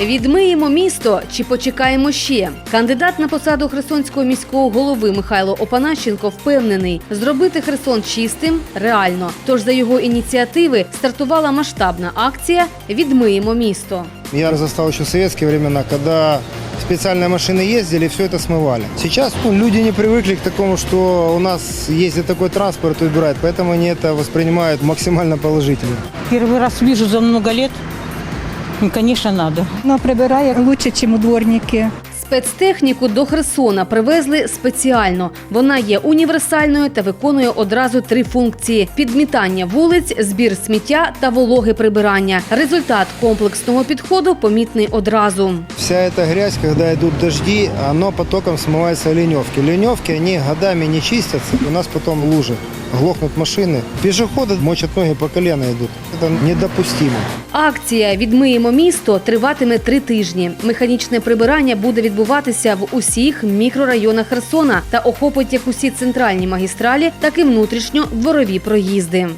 Відмиємо місто чи почекаємо ще? Кандидат на посаду Херсонського міського голови Михайло Опанащенко впевнений, зробити Херсон чистим реально. Тож за його ініціативи стартувала масштабна акція Відмиємо місто. Я застал еще советские времена, когда специальные машины ездили и все это смывали. Сейчас ну, люди не привыкли к такому, что у нас ездит такой транспорт и убирает, поэтому они это воспринимают максимально положительно. Первый раз вижу за много лет. И, конечно, надо. Вона прибирає лучше, ніж у дворники. Спецтехніку до Херсона привезли спеціально. Вона є універсальною та виконує одразу три функції: підмітання вулиць, збір сміття та вологе прибирання. Результат комплексного підходу помітний одразу. Вся эта грязь, когда идут дожди, оно потоком смывается в ливневки. Ливневки, они годами не чистятся, у нас потом лужи, глохнут машины. Пешеходы мочат ноги по колено идут. Это недопустимо. Акція Відмиємо місто триватиме три тижні. Механічне прибирання буде відбуватися в усіх мікрорайонах Херсона та охопить як усі центральні магістралі, так і внутрішньо дворові проїзди.